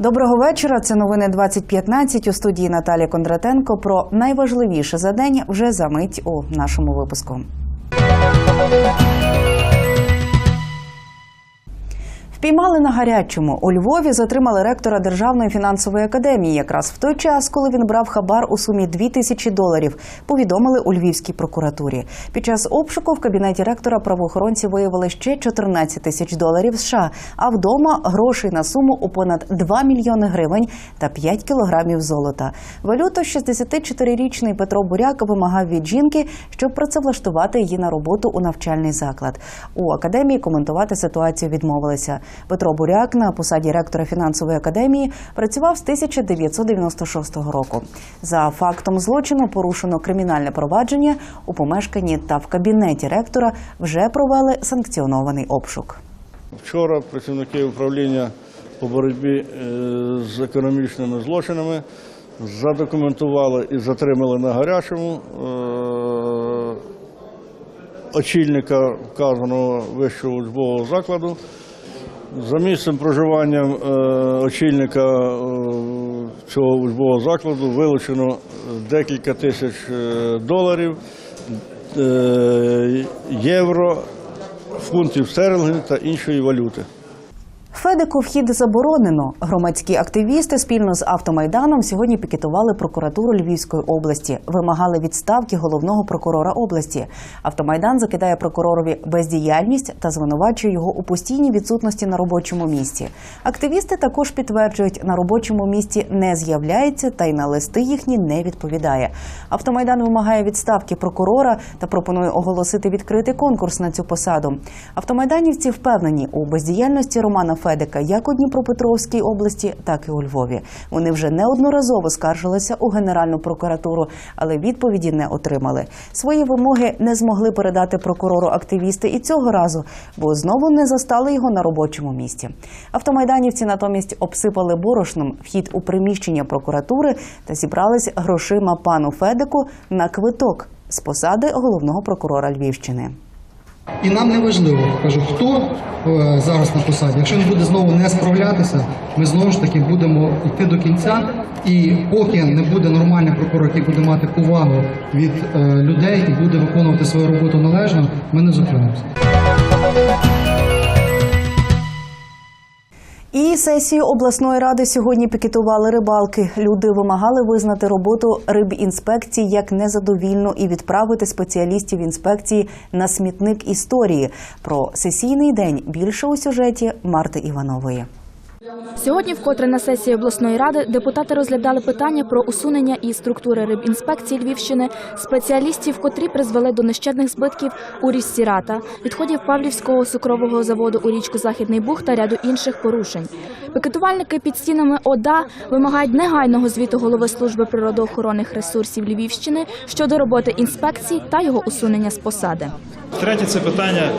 Доброго вечора. Це новини 2015 у студії Наталія Кондратенко. Про найважливіше за день вже за мить у нашому випуску. Впіймали на гарячому у Львові. Затримали ректора Державної фінансової академії. Якраз в той час, коли він брав хабар у сумі 2 тисячі доларів, повідомили у Львівській прокуратурі. Під час обшуку в кабінеті ректора правоохоронці виявили ще 14 тисяч доларів США, а вдома грошей на суму у понад 2 мільйони гривень та 5 кілограмів золота. Валюту 64-річний Петро Буряк вимагав від жінки, щоб працевлаштувати її на роботу у навчальний заклад. У академії коментувати ситуацію відмовилися. Петро Буряк на посаді ректора фінансової академії працював з 1996 року. За фактом злочину порушено кримінальне провадження у помешканні та в кабінеті ректора вже провели санкціонований обшук. Вчора працівники управління по боротьбі е, з економічними злочинами задокументували і затримали на гарячому е, очільника вказаного вищого учбового закладу. За місцем проживання е, очільника е, цього учбового закладу вилучено декілька тисяч е, доларів, е, євро, фунтів стерлингів та іншої валюти. Федику вхід заборонено. Громадські активісти спільно з автомайданом сьогодні пікетували прокуратуру Львівської області, вимагали відставки головного прокурора області. Автомайдан закидає прокуророві бездіяльність та звинувачує його у постійній відсутності на робочому місці. Активісти також підтверджують, на робочому місці не з'являється та й на листи їхні не відповідає. Автомайдан вимагає відставки прокурора та пропонує оголосити відкритий конкурс на цю посаду. Автомайданівці впевнені у бездіяльності Романа Федика як у Дніпропетровській області, так і у Львові. Вони вже неодноразово скаржилися у Генеральну прокуратуру, але відповіді не отримали. Свої вимоги не змогли передати прокурору активісти і цього разу, бо знову не застали його на робочому місці. Автомайданівці натомість обсипали борошном вхід у приміщення прокуратури та зібрались грошима пану Федику на квиток з посади головного прокурора Львівщини. І нам не важливо, кажу, хто е, зараз на посаді. Якщо він буде знову не справлятися, ми знову ж таки будемо йти до кінця. І поки не буде нормальний прокурор, який буде мати повагу від е, людей і буде виконувати свою роботу належно, ми не зупинимося. І сесію обласної ради сьогодні пікетували рибалки. Люди вимагали визнати роботу рибінспекції як незадовільну і відправити спеціалістів інспекції на смітник історії. Про сесійний день більше у сюжеті Марти Іванової. Сьогодні, вкотре на сесії обласної ради, депутати розглядали питання про усунення із структури рибінспекції Львівщини спеціалістів, котрі призвели до нещадних збитків у річці Рата, відходів Павлівського цукрового заводу у річку Західний Буг та ряду інших порушень. Пикетувальники під стінами ОДА вимагають негайного звіту голови служби природоохоронних ресурсів Львівщини щодо роботи інспекції та його усунення з посади. Третє це питання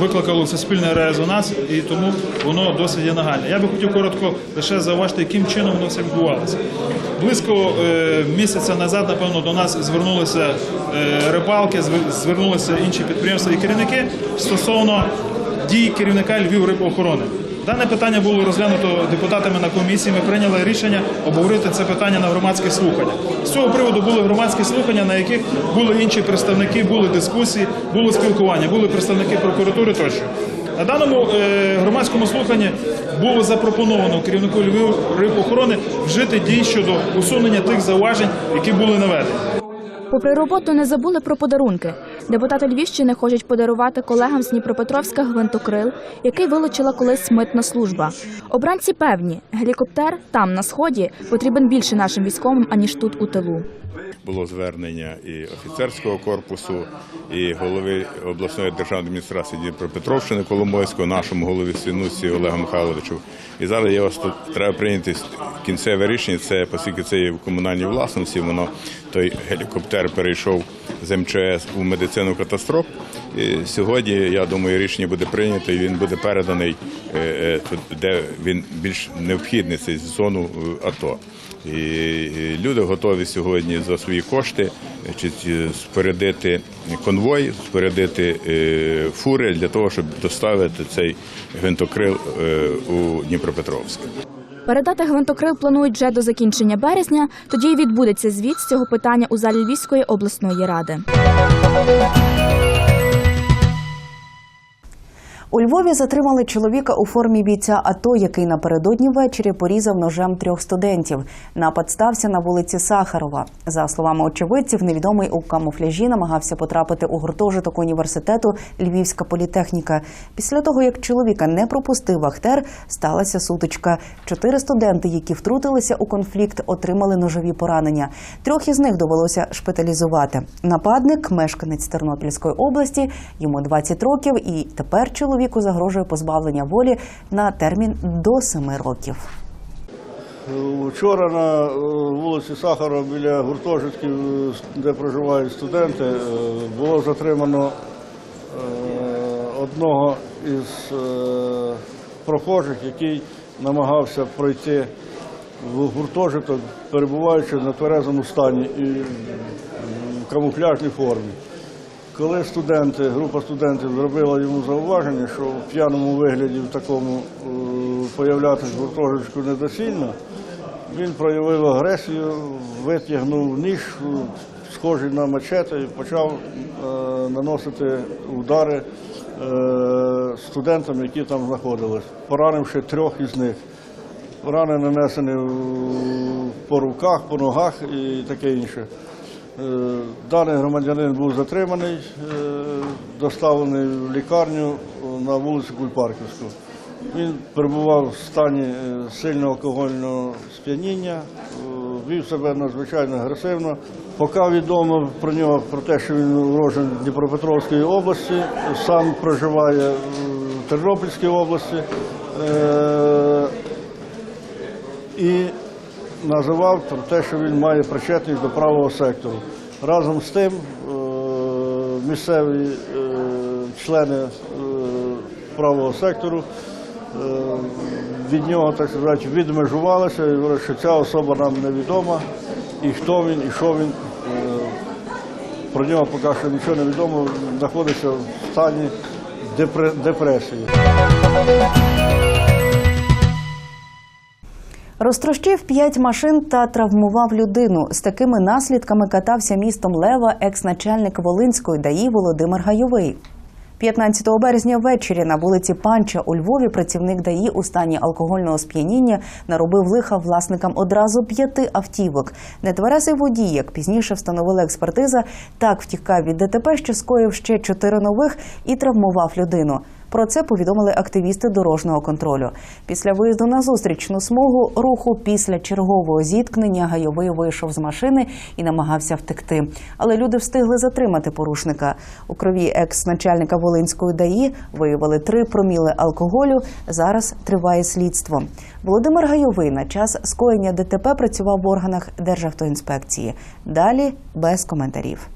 викликало суспільний резонанс, і тому воно досить є нагальне. Би хотів коротко лише зауважити, яким чином воно все відбувалося. Близько е, місяця назад, напевно, до нас звернулися е, рибалки, звернулися інші підприємства і керівники стосовно дій керівника Львів рибоохорони. Дане питання було розглянуто депутатами на комісії. Ми прийняли рішення обговорити це питання на громадських слуханнях. З цього приводу були громадські слухання, на яких були інші представники, були дискусії, було спілкування, були представники прокуратури тощо. На даному е, громадському слуханні було запропоновано керівнику Львів рибохорони вжити дій щодо усунення тих зауважень, які були наведені. Попри роботу, не забули про подарунки. Депутати Львівщини хочуть подарувати колегам з Дніпропетровська гвинтокрил, який вилучила колись митна служба. Обранці певні, гелікоптер там на сході потрібен більше нашим військовим аніж тут у тилу. Було звернення і офіцерського корпусу, і голови обласної державної адміністрації Дніпропетровщини Коломойського, нашому голові Свінусі Олегу Михайловичу. І зараз тут треба прийняти кінцеве рішення. Це оскільки це є в комунальній власності. Воно той гелікоптер перейшов з МЧС у медицину катастроф. І сьогодні я думаю, рішення буде прийнято і він буде переданий е, е, де він більш необхідний цей зону е, АТО. І люди готові сьогодні за свої кошти значить, е, конвой, спорядити е, фури для того, щоб доставити цей гвинтокрил е, у Дніпропетровськ. Передати гвинтокрил планують вже до закінчення березня. Тоді й відбудеться звіт з цього питання у залі Львівської обласної ради. У Львові затримали чоловіка у формі бійця АТО, який напередодні ввечері порізав ножем трьох студентів. Напад стався на вулиці Сахарова. За словами очевидців, невідомий у камуфляжі намагався потрапити у гуртожиток університету Львівська політехніка. Після того, як чоловіка не пропустив Ахтер, сталася сутичка. Чотири студенти, які втрутилися у конфлікт, отримали ножові поранення. Трьох із них довелося шпиталізувати. Нападник, мешканець Тернопільської області, йому 20 років, і тепер чоловіку загрожує позбавлення волі на термін до 7 років. Вчора на е, вулиці Сахарова біля гуртожитків, де проживають студенти, е, було затримано е, одного із прохожих, який намагався пройти в гуртожиток, перебуваючи в нетверезому стані і в камуфляжній формі. Коли студенти, група студентів зробила йому зауваження, що в п'яному вигляді в такому е, появлятися в гуртожитку недоцільно, він проявив агресію, витягнув ніж, е, схожий на мачете, і почав е, наносити удари студентам, які там знаходились, поранивши трьох із них. Рани нанесені по руках, по ногах і таке інше. Е, Даний громадянин був затриманий, е, доставлений в лікарню на вулицю Кульпарківську. Він перебував в стані е, сильного алкогольного сп'яніння, е, вів себе надзвичайно агресивно. Поки відомо про нього про те, що він урожен Дніпропетровської області, сам проживає в Тернопільській області. Е, називав про те, що він має причетність до правого сектору. Разом з тим е, місцеві е, члени е, правого сектору від нього, так сказати, відмежувалися і говорять, що ця особа нам невідома, і хто він, і що він. Про нього поки що нічого не відомо, знаходиться в стані депре- депресії. Розтрощив п'ять машин та травмував людину. З такими наслідками катався містом Лева екс-начальник Волинської ДАІ Володимир Гайовий. 15 березня ввечері на вулиці Панча у Львові працівник ДАІ у стані алкогольного сп'яніння наробив лиха власникам одразу п'яти автівок. Нетверезий водій, як пізніше встановила експертиза, так втікав від ДТП, що скоїв ще чотири нових і травмував людину. Про це повідомили активісти дорожнього контролю. Після виїзду на зустрічну смугу руху після чергового зіткнення Гайовий вийшов з машини і намагався втекти. Але люди встигли затримати порушника. У крові екс-начальника Волинської ДАІ виявили три проміли алкоголю. Зараз триває слідство. Володимир Гайовий на час скоєння ДТП працював в органах Державтоінспекції. Далі без коментарів.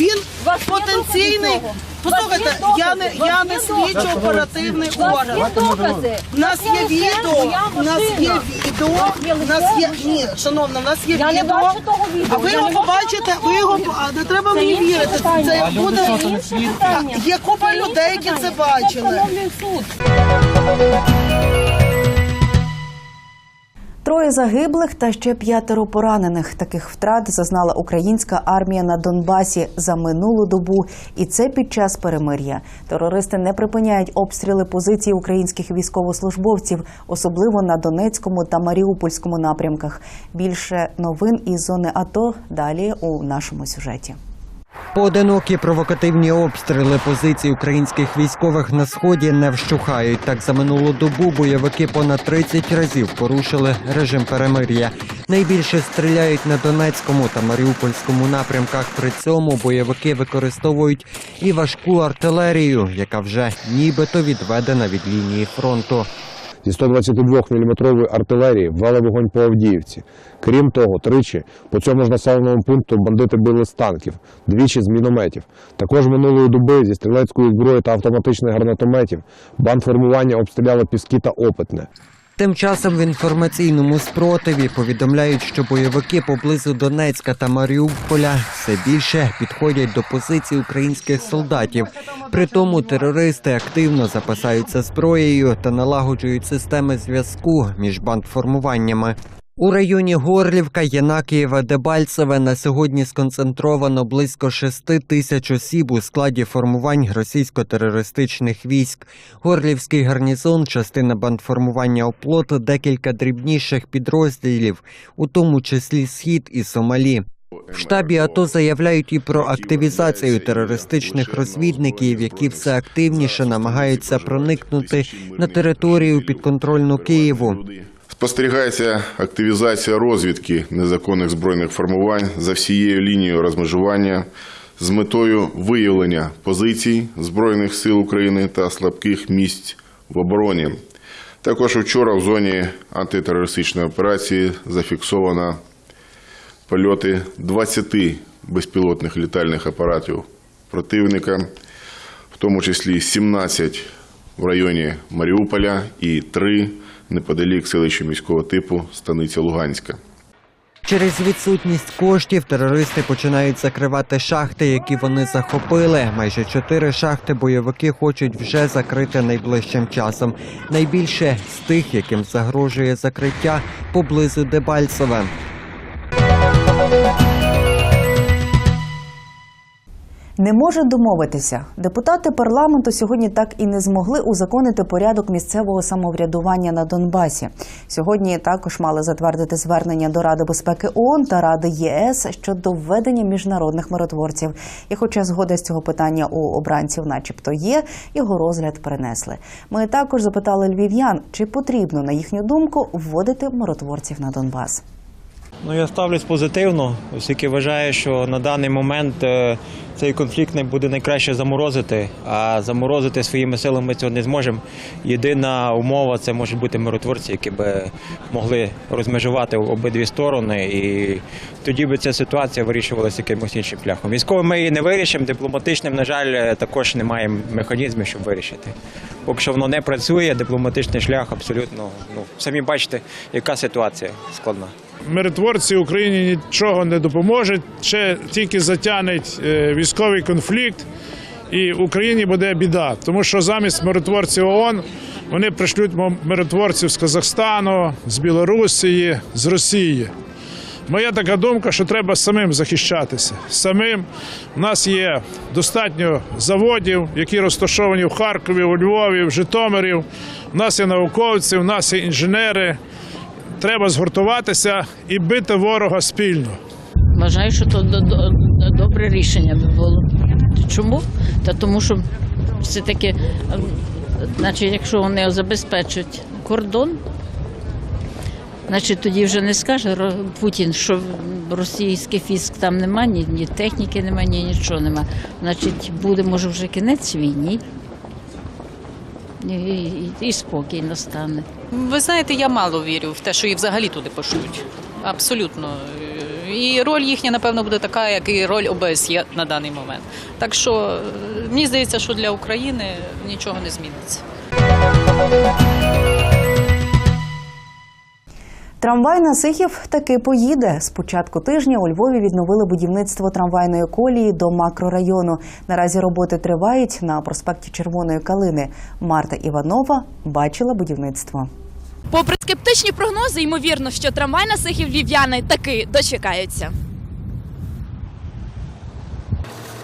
Він вас є потенційний. докази цього? Послухайте, Вас є я не докази? я не слідчо оперативний вас орган. є докази. У нас є відео. У нас є відео. У нас є ні, шановна, у нас є Я не відео. бачу того відео. А ви Я його не бачу побачите, того ви його відео. а не треба мені інше вірити. питання. Це буде Це інше питання. Є купа Це інше людей, які це питання. бачили. Це встановлює суд. Троє загиблих та ще п'ятеро поранених. Таких втрат зазнала українська армія на Донбасі за минулу добу, і це під час перемир'я. Терористи не припиняють обстріли позицій українських військовослужбовців, особливо на Донецькому та Маріупольському напрямках. Більше новин із зони АТО далі у нашому сюжеті. Поодинокі провокативні обстріли позицій українських військових на сході не вщухають. Так за минулу добу бойовики понад 30 разів порушили режим перемир'я. Найбільше стріляють на Донецькому та Маріупольському напрямках. При цьому бойовики використовують і важку артилерію, яка вже нібито відведена від лінії фронту. Зі 122-мм артилерії ввели вогонь по Авдіївці. Крім того, тричі по цьому ж населеному пункту бандити били з танків, двічі з мінометів. Також минулої доби зі стрілецької зброї та автоматичних гранатометів бандформування обстріляли піски та опитне. Тим часом в інформаційному спротиві повідомляють, що бойовики поблизу Донецька та Маріуполя все більше підходять до позицій українських солдатів. При тому терористи активно запасаються зброєю та налагоджують системи зв'язку між бандформуваннями. У районі Горлівка, Янакієва, Дебальцеве на сьогодні сконцентровано близько 6 тисяч осіб у складі формувань російсько-терористичних військ. Горлівський гарнізон, частина бандформування оплот, декілька дрібніших підрозділів, у тому числі Схід і Сомалі. В штабі АТО заявляють і про активізацію терористичних розвідників, які все активніше намагаються проникнути на територію підконтрольну Києву. Спостерігається активізація розвідки незаконних збройних формувань за всією лінією розмежування з метою виявлення позицій Збройних сил України та слабких місць в обороні. Також вчора в зоні антитерористичної операції зафіксовано польоти 20 безпілотних літальних апаратів противника, в тому числі 17 в районі Маріуполя і 3 неподалік селища міського типу Станиця Луганська. Через відсутність коштів терористи починають закривати шахти, які вони захопили. Майже чотири шахти бойовики хочуть вже закрити найближчим часом. Найбільше з тих, яким загрожує закриття поблизу Дебальцеве. Не можуть домовитися. Депутати парламенту сьогодні так і не змогли узаконити порядок місцевого самоврядування на Донбасі. Сьогодні також мали затвердити звернення до Ради безпеки ООН та Ради ЄС щодо введення міжнародних миротворців. І хоча згода з цього питання у обранців, начебто, є, його розгляд перенесли. Ми також запитали львів'ян, чи потрібно, на їхню думку, вводити миротворців на Донбас. Ну, я ставлюсь позитивно, оскільки вважаю, що на даний момент е, цей конфлікт не буде найкраще заморозити, а заморозити своїми силами ми цього не зможемо. Єдина умова це можуть бути миротворці, які би могли розмежувати обидві сторони, і тоді би ця ситуація вирішувалася якимось іншим шляхом. Військовим ми її не вирішимо, дипломатичним, на жаль, е, також немає механізмів, щоб вирішити. Поки що воно не працює, дипломатичний шлях абсолютно. Ну самі бачите, яка ситуація складна. Миротворці Україні нічого не допоможуть, ще тільки затягнуть е, військовий конфлікт, і Україні буде біда. Тому що замість миротворців ООН вони пришлють миротворців з Казахстану, з Білорусі, з Росії. Моя така думка, що треба самим захищатися. Самим у нас є достатньо заводів, які розташовані в Харкові, у Львові, в Житомирі. У нас є науковці, у нас є інженери. Треба згуртуватися і бити ворога спільно. Вважаю, що то до- до- добре рішення було. Чому? Та тому, що все-таки, е, значить, якщо вони забезпечать кордон, значить тоді вже не скаже Путін, що російських військ там немає, ні, ні техніки немає, ні нічого немає. Значить, буде, може, вже кінець війні. І, і, і спокій настане. Ви знаєте, я мало вірю в те, що її взагалі туди пошлють. Абсолютно. І роль їхня, напевно, буде така, як і роль ОБСЄ на даний момент. Так що мені здається, що для України нічого не зміниться. Трамвай на Сихів таки поїде. З початку тижня у Львові відновили будівництво трамвайної колії до макрорайону. Наразі роботи тривають на проспекті Червоної Калини. Марта Іванова бачила будівництво. Попри скептичні прогнози, ймовірно, що трамвай на Сихів львів'яни таки дочекаються.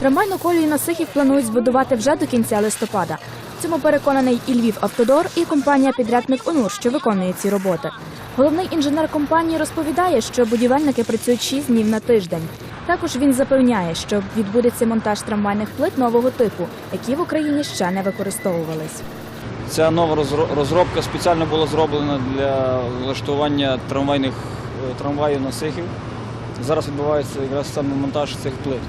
Трамвайну колію на Сихів планують збудувати вже до кінця листопада. Цьому переконаний і Львів Автодор, і компанія підрядник ОНУР, що виконує ці роботи. Головний інженер компанії розповідає, що будівельники працюють 6 днів на тиждень. Також він запевняє, що відбудеться монтаж трамвайних плит нового типу, які в Україні ще не використовувались. Ця нова розробка спеціально була зроблена для влаштування трамвайних е, трамваїв на Сихів. Зараз відбувається якраз саме монтаж цих плит.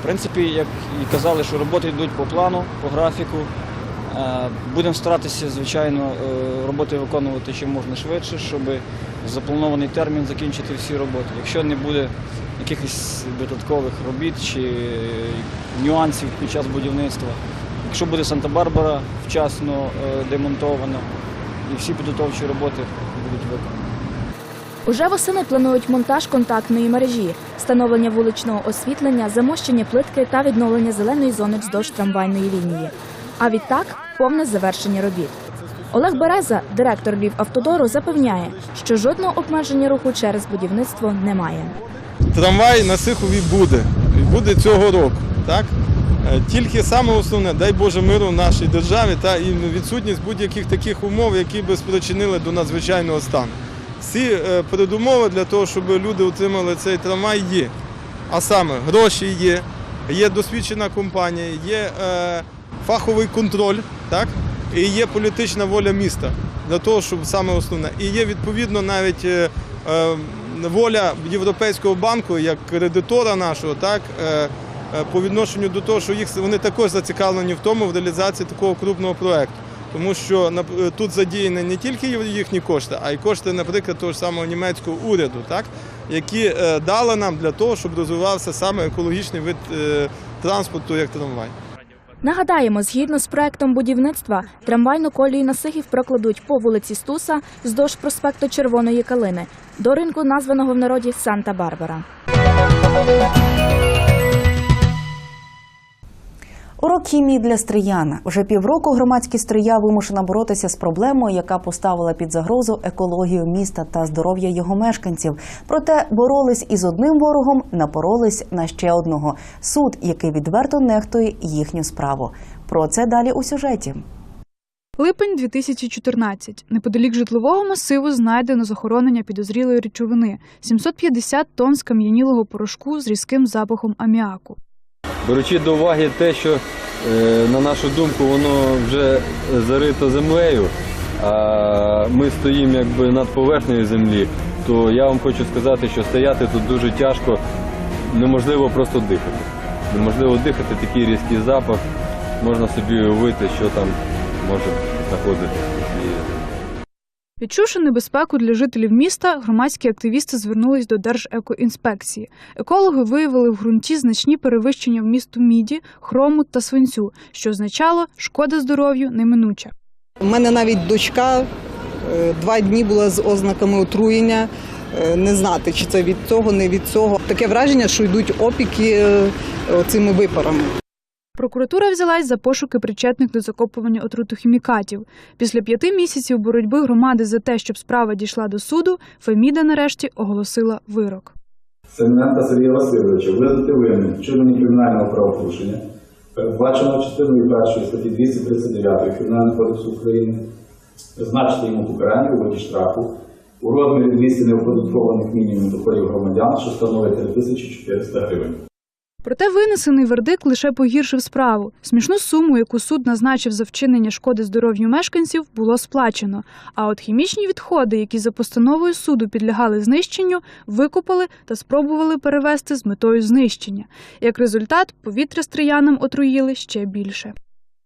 В принципі, як і казали, що роботи йдуть по плану, по графіку. Е, Будемо старатися, звичайно, е, роботи виконувати чим можна швидше, щоб запланований термін закінчити всі роботи. Якщо не буде якихось додаткових робіт чи нюансів під час будівництва, якщо буде Санта-Барбара вчасно е, демонтована, і всі підготовчі роботи будуть виконані. Уже восени планують монтаж контактної мережі, встановлення вуличного освітлення, замощення плитки та відновлення зеленої зони вздовж трамвайної лінії. А відтак повне завершення робіт. Олег Береза, директор Львівавтодору, запевняє, що жодного обмеження руху через будівництво немає. Трамвай на Сихові буде. І буде цього року. Так? Е, Тільки саме основне, дай Боже миру в нашій державі та і відсутність будь-яких таких умов, які би спричинили до надзвичайного стану. Всі е, передумови для того, щоб люди отримали цей трамвай, є. А саме гроші є, є досвідчена компанія, є е, фаховий контроль, так? і є політична воля міста для того, щоб саме основне. І є відповідно навіть е, е, воля Європейського банку як кредитора нашого, так, е, е, по відношенню до того, що їх вони також зацікавлені в тому в реалізації такого крупного проекту. Тому що е, тут задіяні не тільки їхні кошти, а й кошти, наприклад, того ж самого німецького уряду, так, які дали нам для того, щоб розвивався саме екологічний вид транспорту, як трамвай. Нагадаємо, згідно з проектом будівництва, трамвайну колію на Сихів прокладуть по вулиці Стуса вздовж проспекту Червоної Калини до ринку, названого в народі Санта-Барбара. Урок хімії для стриян. Вже півроку громадські стрия вимушена боротися з проблемою, яка поставила під загрозу екологію міста та здоров'я його мешканців. Проте боролись із одним ворогом, напоролись на ще одного суд, який відверто нехтує їхню справу. Про це далі у сюжеті. Липень 2014. Неподалік житлового масиву знайдено захоронення підозрілої речовини 750 тонн скам'янілого порошку з різким запахом аміаку. Беручи до уваги те, що е, на нашу думку воно вже зарито землею, а ми стоїмо якби над поверхнею землі, то я вам хочу сказати, що стояти тут дуже тяжко, неможливо просто дихати. Неможливо дихати, такий різкий запах, можна собі уявити, що там може знаходитися. В. Відчувши небезпеку для жителів міста, громадські активісти звернулись до Держекоінспекції. Екологи виявили в ґрунті значні перевищення вмісту міді, хрому та свинцю, що означало шкода здоров'ю неминуча. У мене навіть дочка е, два дні була з ознаками отруєння. Е, Не знати, чи це від цього, не від цього. Таке враження, що йдуть опіки е, цими випарами. Прокуратура взялась за пошуки причетних до закопування отрутохімікатів. Після п'яти місяців боротьби громади за те, щоб справа дійшла до суду, Феміда нарешті оголосила вирок. Семененка Сергія Васильовича визнати винним вчинення кримінального правопорушення, передбаченого частиною першої статті 239 Кримінального кодексу України, призначити йому покарання у виді штрафу у розмірі 200 неоподаткованих мінімум доходів громадян, що становить 3400 гривень. Проте винесений вердикт лише погіршив справу. Смішну суму, яку суд назначив за вчинення шкоди здоров'ю мешканців, було сплачено. А от хімічні відходи, які за постановою суду підлягали знищенню, викопали та спробували перевезти з метою знищення. Як результат, повітря стріянам отруїли ще більше.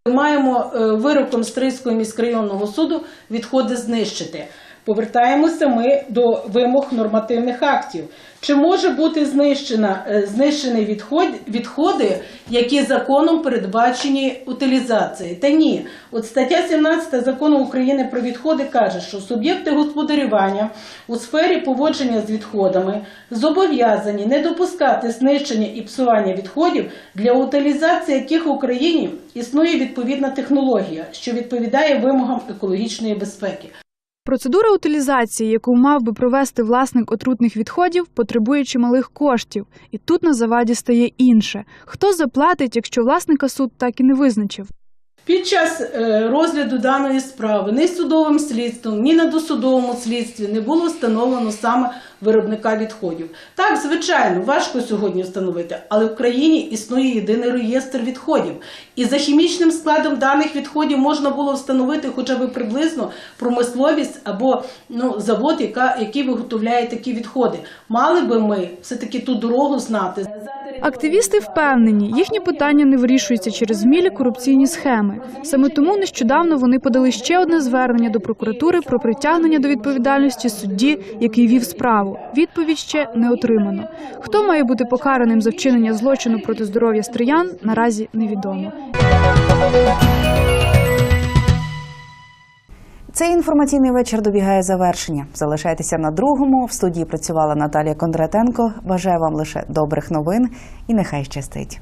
Маємо е, вироком Стрийського міськрайонного суду відходи знищити. Повертаємося ми до вимог нормативних актів. Чи може бути знищена, е, знищені відход, відходи, які законом передбачені утилізації? Та ні. От стаття 17 закону України про відходи каже, що суб'єкти господарювання у сфері поводження з відходами зобов'язані не допускати знищення і псування відходів, для утилізації яких в Україні існує відповідна технологія, що відповідає вимогам екологічної безпеки. Процедура утилізації, яку мав би провести власник отрутних відходів, потребує чималих коштів. І тут на заваді стає інше. Хто заплатить, якщо власника суд так і не визначив? Під час е, розгляду даної справи ні судовим слідством, ні на досудовому слідстві не було встановлено саме виробника відходів. Так, звичайно, важко сьогодні встановити, але в країні існує єдиний реєстр відходів. І за хімічним складом даних відходів можна було встановити хоча б приблизно промисловість або ну, завод, яка, який виготовляє такі відходи. Мали би ми все-таки ту дорогу знати. Активісти впевнені, їхні питання не вирішуються через змілі корупційні схеми. Саме тому нещодавно вони подали ще одне звернення до прокуратури про притягнення до відповідальності судді, який вів справу. Відповідь ще не отримано. Хто має бути покараним за вчинення злочину проти здоров'я стриян, наразі невідомо. Цей інформаційний вечір добігає завершення. Залишайтеся на другому. В студії працювала Наталія Кондратенко. Бажаю вам лише добрих новин і нехай щастить.